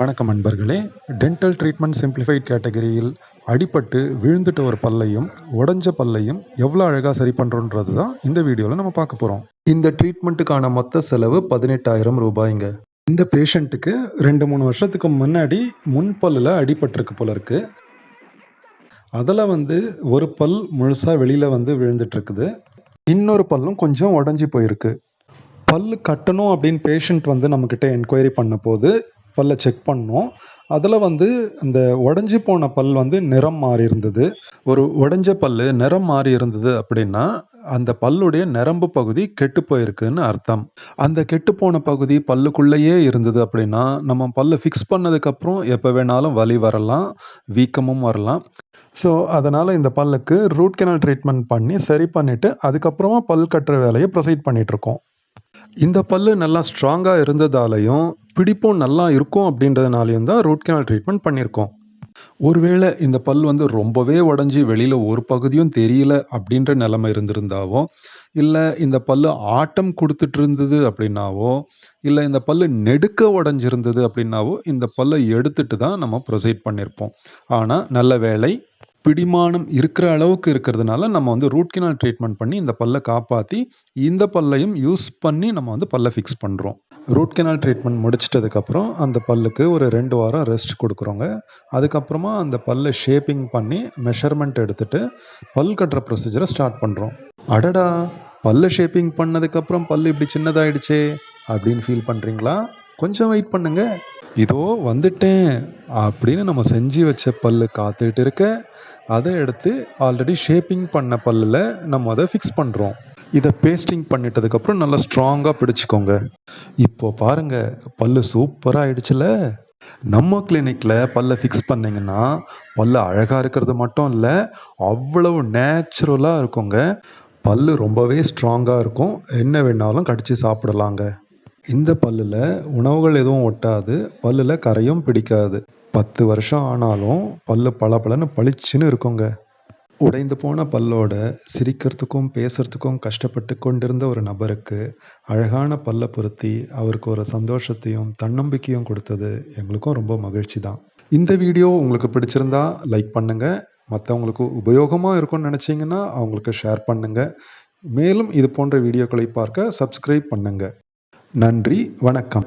வணக்கம் அன்பர்களே dental treatment simplified கேட்டகரியில் அடிபட்டு விழுந்துட்ட ஒரு பல்லையும் உடஞ்ச பல்லையும் எவ்வளோ அழகாக சரி பண்ணுறோன்றது தான் இந்த வீடியோவில் நம்ம பார்க்க போகிறோம் இந்த ட்ரீட்மெண்ட்டுக்கான மொத்த செலவு பதினெட்டாயிரம் ரூபாய்ங்க. இந்த பேஷண்ட்டுக்கு ரெண்டு மூணு வருஷத்துக்கு முன்னாடி முன்பல்லில் அடிபட்டிருக்கு போல இருக்கு. அதில் வந்து ஒரு பல் முழுசாக வெளியில் வந்து விழுந்துட்டுருக்குது. இன்னொரு பல்லும் கொஞ்சம் உடஞ்சி போயிருக்கு. பல் கட்டணும் அப்படின்னு பேஷண்ட் வந்து நம்மக்கிட்ட என்கொயரி பண்ண போது பல்லை செக் பண்ணோம். அதில் வந்து இந்த உடஞ்சி போன பல் வந்து நிறம் மாறி இருந்தது. ஒரு உடஞ்ச பல்லு நிறம் மாறி இருந்தது அப்படின்னா அந்த பல்லுடைய நரம்பு பகுதி கெட்டு போயிருக்குன்னு அர்த்தம். அந்த கெட்டு போன பகுதி பல்லுக்குள்ளேயே இருந்தது அப்படின்னா நம்ம பல்லை ஃபிக்ஸ் பண்ணதுக்கப்புறம் எப்போ வேணாலும் வலி வரலாம் வீக்கமும் வரலாம். ஸோ அதனால் இந்த பல்லுக்கு ரூட் கெனல் ட்ரீட்மெண்ட் பண்ணி சரி பண்ணிவிட்டு அதுக்கப்புறமா பல் கட்டுற வேலையை ப்ரொசீட் பண்ணிகிட்ருக்கோம் இந்த பல்லு நல்லா ஸ்ட்ராங்காக இருந்ததாலையும் பிடிப்பும் நல்லா இருக்கும் அப்படின்றதுனாலையும் தான் ரூட் கெனால் ட்ரீட்மெண்ட் பண்ணியிருக்கோம். ஒருவேளை இந்த பல் வந்து ரொம்பவே உடஞ்சி வெளியில் ஒரு பகுதியும் தெரியல அப்படின்ற நிலைமை இருந்திருந்தாவோ இல்லை இந்த பல்லு ஆட்டம் கொடுத்துட்டு இருந்தது அப்படின்னாவோ இல்லை இந்த பல்லு நெடுக்க உடஞ்சிருந்தது அப்படின்னாவோ இந்த பல்லை எடுத்துட்டு தான் நம்ம ப்ரொசீட் பண்ணியிருப்போம். ஆனால் நல்ல வேலை பிடிமானம் இருக்கிற அளவுக்கு இருக்கிறதுனால நம்ம வந்து ரூட் கினால் ட்ரீட்மெண்ட் பண்ணி இந்த பல்லை காப்பாற்றி இந்த பல்லையும் யூஸ் பண்ணி நம்ம வந்து பல்லை ஃபிக்ஸ் பண்ணுறோம் ரூட் கெனால் ட்ரீட்மெண்ட் முடிச்சிட்டதுக்கப்புறம் அந்த பல்லுக்கு ஒரு ரெண்டு வாரம் ரெஸ்ட் கொடுக்குறோங்க. அதுக்கப்புறமா அந்த பல்லை ஷேப்பிங் பண்ணி மெஷர்மெண்ட் எடுத்துட்டு பல் கட்டுற ப்ரொசீஜரை ஸ்டார்ட் பண்ணுறோம் அடடா பல்லை ஷேப்பிங் பண்ணதுக்கப்புறம் பல் இப்படி சின்னதாயிடுச்சே அப்படின்னு ஃபீல் பண்ணுறீங்களா கொஞ்சம் வெயிட் பண்ணுங்கள் இதோ வந்துட்டேன் அப்படின்னு நம்ம செஞ்சு வச்ச பல்லு காத்துக்கிட்டு இருக்க அதை எடுத்து ஆல்ரெடி ஷேப்பிங் பண்ண பல்லில் நம்ம அதை ஃபிக்ஸ் பண்ணுறோம் இதை பேஸ்டிங் பண்ணிட்டதுக்கப்புறம் நல்லா ஸ்ட்ராங்காக பிடிச்சிக்கோங்க. இப்போ பாருங்க பல்லு சூப்பராக ஆயிடுச்சுல. நம்ம கிளினிக்கில் பல்ல ஃபிக்ஸ் பண்ணிங்கன்னா பல்லு அழகாக இருக்கிறது மட்டும் இல்லை அவ்வளவு நேச்சுரலாக இருக்குங்க. பல்லு ரொம்பவே ஸ்ட்ராங்காக இருக்கும். என்ன வேணாலும் கடித்து சாப்பிடலாங்க. இந்த பல்லில் உணவுகள் எதுவும் ஒட்டாது. பல்லில் கரையும் பிடிக்காது. பத்து வருஷம் ஆனாலும் பல்லு பளபளன்னு பளிச்சுன்னு இருக்குங்க. உடைந்து போன பல்லோட சிரிக்கிறதுக்கும் பேசுறதுக்கும் கஷ்டப்பட்டு கொண்டிருந்த ஒரு நபருக்கு அழகான பல்லை பொருத்தி அவருக்கு ஒரு சந்தோஷத்தையும் தன்னம்பிக்கையும் கொடுத்தது எங்களுக்கும் ரொம்ப மகிழ்ச்சி தான் இந்த வீடியோ உங்களுக்கு பிடிச்சிருந்தா லைக் பண்ணுங்கள் மற்றவங்களுக்கு உபயோகமாக இருக்கும்னு நினச்சிங்கன்னா அவங்களுக்கு ஷேர் பண்ணுங்கள் மேலும் இது போன்ற வீடியோக்களை பார்க்க சப்ஸ்கிரைப் பண்ணுங்கள் நன்றி வணக்கம்.